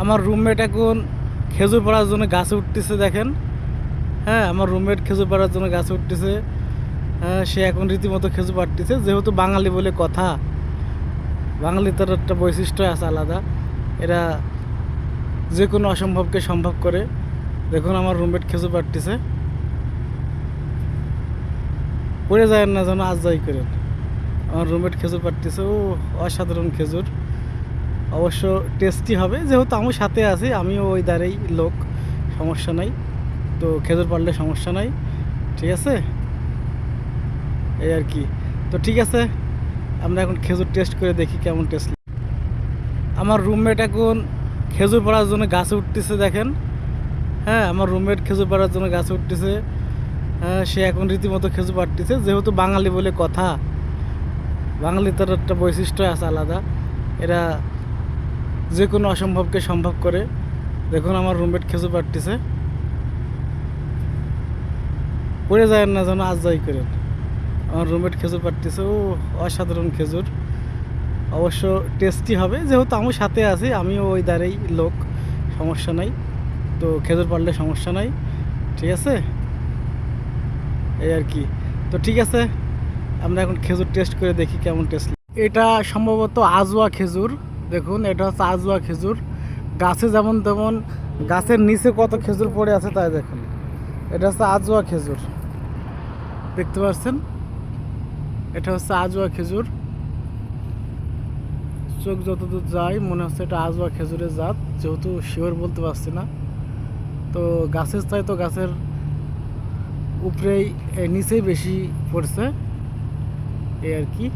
আমার রুমমেট এখন খেজুর পড়ার জন্য গাছে উঠতেছে দেখেন। হ্যাঁ আমার রুমমেট খেজুর পড়ার জন্য গাছে উঠতেছে। হ্যাঁ, সে এখন রীতিমতো খেজুর পাড়তেছে। যেহেতু বাঙালি বলে কথা বাঙালি তার একটা বৈশিষ্ট্য আছে আলাদা। এরা যে কোনো অসম্ভবকে সম্ভব করে। দেখুন আমার রুমমেট খেজুর পাড়তেছে। পড়ে যায় না যেন আজ যাই করেন। আমার রুমমেট খেজুর পাড়তেছে। ও অসাধারণ খেজুর। অবশ্য টেস্টি হবে। যেহেতু আমি সাথে আছি আমিও ওই দ্বারেই লোক সমস্যা নাই। তো খেজুর পারলে সমস্যা নাই ঠিক আছে? এই আর কি। তো ঠিক আছে আমরা এখন খেজুর টেস্ট করে দেখি কেমন টেস্ট আমার রুমমেট এখন খেজুর পড়ার জন্য গাছে উঠতেছে দেখেন। হ্যাঁ আমার রুমমেট খেজুর পড়ার জন্য গাছে উঠতেছে। হ্যাঁ, সে এখন রীতিমতো খেজুর পাড়তেছে। যেহেতু বাঙালি বলে কথা বাঙালি তার একটা বৈশিষ্ট্য আছে আলাদা। এরা যে কোনো অসম্ভবকে সম্ভব করে। দেখুন আমার রুমমেট খেজুর পাড়তেছে পড়ে যায় না যেন, আজ যাই করেন। আমার রুমমেট খেজুর পাড়তেছে ও, অসাধারণ খেজুর। অবশ্য টেস্টি হবে। যেহেতু আমি সাথে আছি, আমিও ওই দ্বারেই লোক, সমস্যা নাই। তো খেজুর পারলে সমস্যা নাই। ঠিক আছে? এই আর কি। তো ঠিক আছে, আমরা এখন খেজুর টেস্ট করে দেখি কেমন টেস্ট এটা সম্ভবত আজওয়া খেজুর। দেখুন, এটা হচ্ছে আজওয়া খেজুর। গাছে যেমন তেমন গাছের নিচে কত খেজুর পড়ে আছে তাই দেখুন। এটা হচ্ছে আজওয়া খেজুর। দেখতে পাচ্ছেন? এটা হচ্ছে আজওয়া খেজুর। চোখ যতদূর যায়, মনে হচ্ছে এটা আজওয়া খেজুরের জাত, যেহেতু শিওর বলতে পারছি না। তো গাছের চাই তো গাছের উপরেই নিচেই বেশি পড়ছে। এই আর কি।